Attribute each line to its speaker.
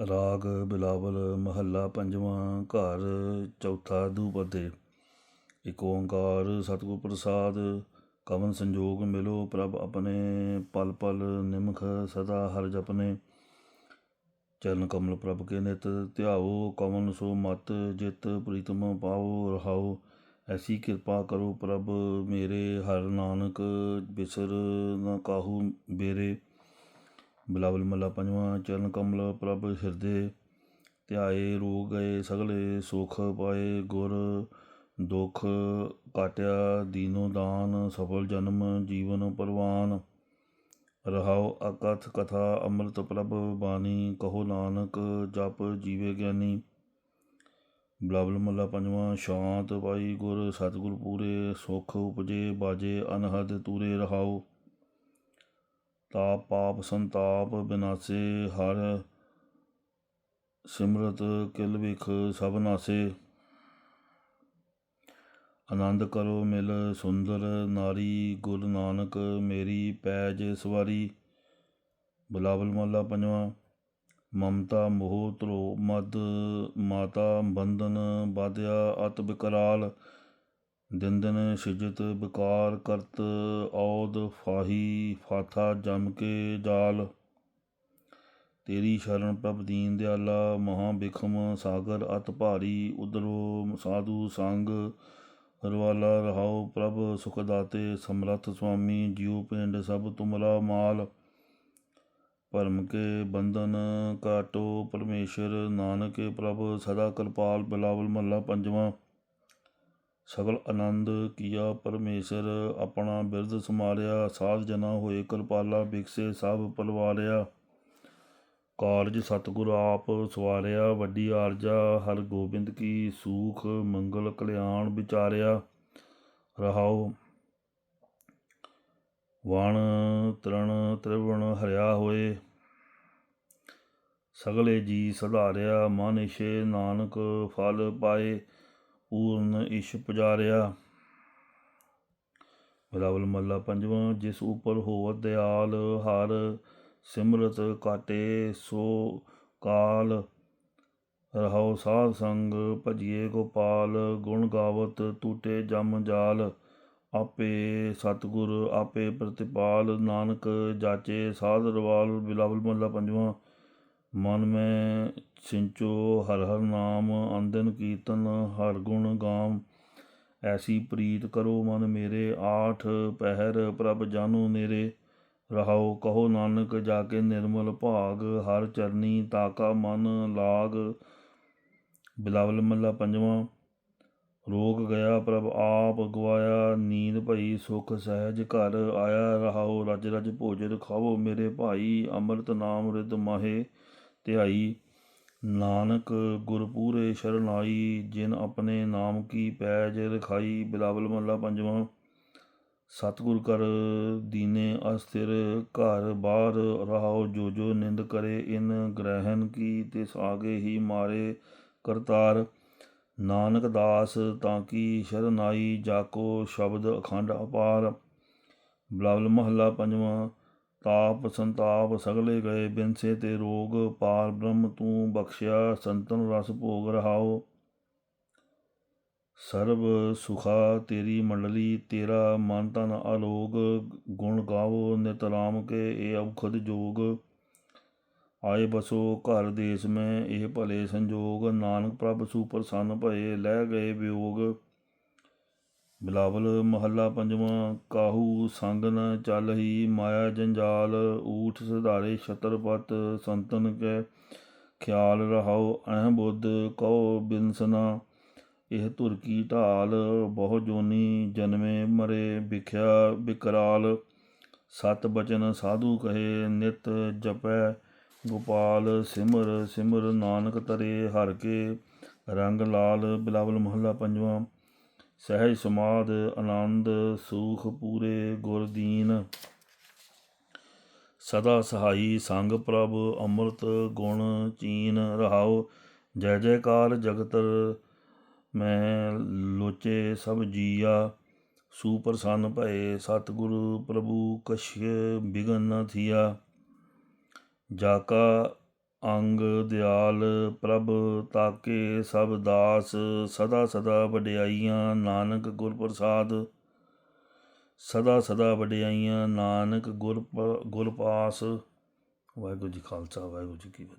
Speaker 1: ਰਾਗ ਬਿਲਾਵਲ ਮਹੱਲਾ ਪੰਜਵਾਂ, ਘਰ ਚੌਥਾ ਦੂਪਦੇ ਇਕ ਓੰਕਾਰ ਸਤਿਗੁਰ ਪ੍ਰਸਾਦ, ਕਵਨ ਸੰਜੋਗ ਮਿਲੋ ਪ੍ਰਭ ਆਪਣੇ, ਪਲ ਪਲ ਨਿਮਖ ਸਦਾ ਹਰ ਜਪਨੇ। ਚਰਨ ਕਮਲ ਪ੍ਰਭ ਕੇ ਨਿਤ ਧਿਆਓ, ਕਵਨ ਸੋ ਮਤ ਜਿਤ ਪ੍ਰੀਤਮ ਪਾਓ, ਰਹਾਓ। ਐਸੀ ਕਿਰਪਾ ਕਰੋ ਪ੍ਰਭ ਮੇਰੇ, ਹਰ ਨਾਨਕ ਬਿਸਰ ਨਾ ਕਾਹੂ ਬੇਰੇ। ਬਿਲਾਵਲ ਮੱਲਾ ਪੰਜਵਾਂ, ਚਰਨ ਕਮਲ ਪ੍ਰਭ ਹਿਰਦੇ ਧਿਆਏ ਰੋ ਗਏ ਸਗਲੇ, ਸੁਖ ਪਾਏ ਗੁਰ, ਦੁਖ ਕਾਟਿਆ ਦੀਨੋ ਦਾਨ, ਸਫਲ ਜਨਮ ਜੀਵਨ ਪਰਵਾਨ। ਰਹਾਉ ਅਕਥ ਕਥਾ ਅੰਮ੍ਰਿਤ ਪ੍ਰਭ ਬਾਣੀ, ਕਹੋ ਨਾਨਕ ਜਪ ਜੀਵੇ ਗਿਆਨੀ। ਬਲਾਬਲ ਮੱਲਾ ਪੰਜਵਾਂ, ਸ਼ਾਂਤ ਪਾਈ ਗੁਰ, ਸਤਿਗੁਰ ਪੂਰੇ, ਸੁਖ ਉਪਜੇ, ਬਾਜੇ, ਅਨਹਦ ਤੂਰੇ ਰਹਾਉ। ਤਾਪ, ਪਾਪ ਸੰਤਾਪ ਬਿਨਾਸੇ ਹਰ, ਸਿਮਰਤ ਕਿਲ ਵਿਖ ਸਭ ਨਾਸੇ। ਆਨੰਦ ਕਰੋ ਮਿਲ ਸੁੰਦਰ ਨਾਰੀ, ਗੁਰ ਨਾਨਕ ਮੇਰੀ ਪੈਜ ਸਵਾਰੀ। ਬਲਾਵਲ ਮਹਲਾ ਪੰਜਵਾਂ, ਮਮਤਾ ਮੋਹ ਧਰੋ ਮਦ ਮਾਤਾ ਬੰਧਨ ਬਾਧਿਆ ਅਤ ਬਿਕਰਾਲ। ਦਿਨ ਦਿਨ ਸਿਜਤ ਵਿਕਾਰ ਕਰਤ ਔਦ ਫਾਹੀ ਫਾਥਾ ਜਮ ਕੇ ਜਾਲ। ਤੇਰੀ ਸ਼ਰਨ ਪ੍ਰਭ ਦੀਨ ਦਿਆਲਾ, ਮਹਾ ਬਿਖਮ ਸਾਗਰ ਅਤ ਭਾਰੀ ਉਦਰੋ ਸਾਧੂ ਸੰਗ ਰਵਾਲਾ, ਰਹਾਉ ਪ੍ਰਭ ਸੁਖ ਦਾਤੇ, ਸਮਰੱਥ ਸੁਆਮੀ, ਜਿਉ ਪਿੰਡ ਸਭ ਤੁਮਰਾ ਮਾਲ। ਭਰਮ ਕੇ ਬੰਧਨ ਕਾਟੋ ਪਰਮੇਸ਼ਰ, ਨਾਨਕ ਪ੍ਰਭ ਸਦਾ ਕਿਰਪਾਲ ਬਿਲਾਵਲ ਮਹੱਲਾ ਪੰਜਵਾਂ। ਸਗਲ ਆਨੰਦ ਕੀਆ ਪਰਮੇਸ਼ਰ ਆਪਣਾ ਬਿਰਧ ਸਮਾਰਿਆ ਸਾਧ ਜਨਾ ਹੋਏ ਕਿਰਪਾਲਾ ਬਿਕਸੇ ਸਭ ਪਲਵਾਰਿਆ ਕਾਰਜ ਸਤਿਗੁਰ ਆਪ ਸਵਾਰਿਆ, ਵੱਡੀ ਆਰਜਾ ਹਰ ਗੋਬਿੰਦ ਕੀ ਸੂਖ ਮੰਗਲ ਕਲਿਆਣ ਵਿਚਾਰਿਆ। ਰਹਾਉ ਵਣ ਤ੍ਰਣ ਤ੍ਰਿਵਣ ਹਰਿਆ ਹੋਏ। ਸਗਲੇ ਜੀ ਸਧਾਰਿਆ, ਮਨ ਇਛੇ ਨਾਨਕ ਫਲ ਪਾਏ। ਪੂਰਨ ਇਸ਼ ਪੁਜਾਰਿਆ। ਬਿਲਾਵਲ ਮੱਲਾ ਪੰਜਵਾਂ, ਜਿਸ ਉਪਰ ਹੋਵਤ ਦਿਆਲ, ਹਰ ਸਿਮਰਤ ਕਾਟੇ, ਸੋ ਕਾਲ ਰਹਾਉ ਸਾਧ ਸੰਗ, ਭਜੀਏ ਗੋਪਾਲ, ਗੁਣ ਗਾਵਤ ਟੂਟੇ ਜਮ ਜਾਲ, ਆਪੇ ਸਤਿਗੁਰ, ਆਪੇ ਪ੍ਰਤਿਪਾਲ, ਨਾਨਕ ਜਾਚੇ, ਸਾਧ ਰਵਾਲ ਬਿਲਾਵਲ ਮਹਲਾ ਪੰਜਵਾਂ ਮਨ ਮੈਂ ਸਿੰਚੋ, ਹਰ ਹਰ ਨਾਮ ਅੰਦਨ ਕੀਰਤਨ, ਹਰ ਗੁਣ ਗਾਮ। ਐਸੀ ਪ੍ਰੀਤ ਕਰੋ ਮਨ ਮੇਰੇ, ਆਠ ਪਹਿਰ ਪ੍ਰਭ ਜਾਨੂ ਨੇਰੇ। ਰਹਾਉ ਕਹੋ ਨਾਨਕ ਜਾ ਕੇ ਨਿਰਮਲ ਭਾਗ, ਹਰ ਚਰਨੀ ਤਾਕਾ ਮਨ ਲਾਗ। ਬਿਲਾਵਲ ਮੱਲਾ ਪੰਜਵਾਂ, ਰੋਗ ਗਿਆ ਪ੍ਰਭ ਆਪ, ਗਵਾਇਆ ਨੀਂਦ ਭਈ ਸੁਖ ਸਹਿਜ ਘਰ ਆਇਆ। ਰਹਾਉ ਰਜ ਰਜ ਭੋਜਨ ਖਾਵੋ ਮੇਰੇ ਭਾਈ, ਅੰਮ੍ਰਿਤ ਨਾਮ ਰਿਦ ਮਾਹੇ। ਧਿਆਈ। ਨਾਨਕ ਗੁਰ ਪੂਰੇ ਸ਼ਰਨਾਈ ਜਿਨ ਆਪਣੇ ਨਾਮ ਕੀ ਪੈਜ ਰਖਾਈ। ਬਿਲਾਵਲ ਮਹਲਾ ਪੰਜਵਾਂ। ਸਤਿਗੁਰ ਕਰ ਦੀਨੇ ਅਸਥਿਰ, ਘਰ ਬਾਹਰ ਰਹਾਉ, ਜੋ ਜੋ ਨਿੰਦ ਕਰੇ, ਇਨ ਗ੍ਰਹਿਣ ਕੀ, ਤਿਸ ਆਗੇ ਹੀ ਮਾਰੇ ਕਰਤਾਰ। ਨਾਨਕ ਦਾਸ, ਤਾਂ ਕੀ ਸ਼ਰਨਾਈ ਜਾਕੋ ਸ਼ਬਦ ਅਖੰਡ ਅਪਾਰ। ਬਲਾਵਲ ਮਹੱਲਾ ਪੰਜਵਾਂ। ਤਾਪ ਸੰਤਾਪ ਸਗਲੇ ਗਏ, ਬਿਨਸੇ ਤੇ ਰੋਗ ਪਾਰ ਬ੍ਰਹਮ ਤੂੰ ਬਖਸ਼ਿਆ, ਸੰਤਨ ਰਸ ਭੋਗ ਰਹਾਓ। ਸਰਬ ਸੁਖਾ ਤੇਰੀ ਮੰਡਲੀ, ਤੇਰਾ ਮਨ ਤਨ ਅਲੋਗ, ਗੁਣ ਗਾਵੋ, ਨਿਤ ਰਾਮ ਕੇ ਇਹ ਔਖਦ ਜੋਗ। ਆਏ ਬਸੋ ਘਰ ਦੇਸ ਮੈਂ, ਇਹ ਭਲੇ ਸੰਜੋਗ, ਨਾਨਕ ਪ੍ਰਭ ਸੁਪਰਸੰਨ ਭਏ, ਲੈ ਗਏ ਵਿਯੋਗ। ਬਿਲਾਵਲ ਮਹੱਲਾ ਪੰਜਵਾਂ, ਕਾਹੂ ਸੰਗ ਨ ਚੱਲਹੀ ਮਾਇਆ ਜੰਜਾਲ, ਊਠ ਸੁਧਾਰੇ ਛਤਰਪਤ ਸੰਤਨ ਕੈ ਖਿਆਲ ਰਹਾਉ ਅਹ ਬੁੱਧ, ਕਉ ਬਿਨਸਨਾ। ਇਹ ਧੁਰ ਕੀ ਢਾਲ, ਬਹੁ ਜੋਨੀ ਜਨਮੇ ਮਰੇ ਵਿਖਿਆ ਬਿਕਰਾਲ। ਸਤ ਬਚਨ ਸਾਧੂ ਕਹੇ, ਨਿਤ ਜਪੈ ਗੋਪਾਲ, ਸਿਮਰ ਸਿਮਰ ਨਾਨਕ ਤਰੇ ਹਰ ਕੇ। ਰੰਗ ਲਾਲ ਬਿਲਾਵਲ ਮਹੱਲਾ ਪੰਜਵਾਂ ਸਹਿਜ ਸਮਾਦ ਆਨੰਦ ਸੂਖ ਪੂਰੇ ਗੁਰ ਦੀਨ। ਸਦਾ ਸਹਾਈ ਸੰਗ ਪ੍ਰਭ ਅੰਮ੍ਰਿਤ ਗੁਣ ਚੀਨ ਰਹਾਉ ਜੈ ਜੈਕਾਰ ਜਗਤਰ ਮੈਂ ਲੋਚੇ ਸਭ ਜੀਆ। ਸੁਪਰਸੰਨ ਭਏ ਸਤਿਗੁਰੂ ਪ੍ਰਭੂ ਕਛ ਬਿਗਨ ਨ ਥੀਆ। ਜਾ ਕਾ ਅੰਗ ਦਿਆਲ ਪ੍ਰਭ ਤਾਕੇ ਸਭ ਦਾਸ ਸਦਾ ਸਦਾ ਵਡਿਆਈਆਂ ਨਾਨਕ ਗੁਰ ਪ੍ਰਸਾਦ। ਸਦਾ ਸਦਾ ਵਡਿਆਈਆਂ ਨਾਨਕ ਗੁਰ ਪ- ਗੁਰ ਪਾਸ। ਵਾਹਿਗੁਰੂ ਜੀ ਖਾਲਸਾ, ਵਾਹਿਗੁਰੂ ਜੀ ਕੀ ਫਤਿਹ।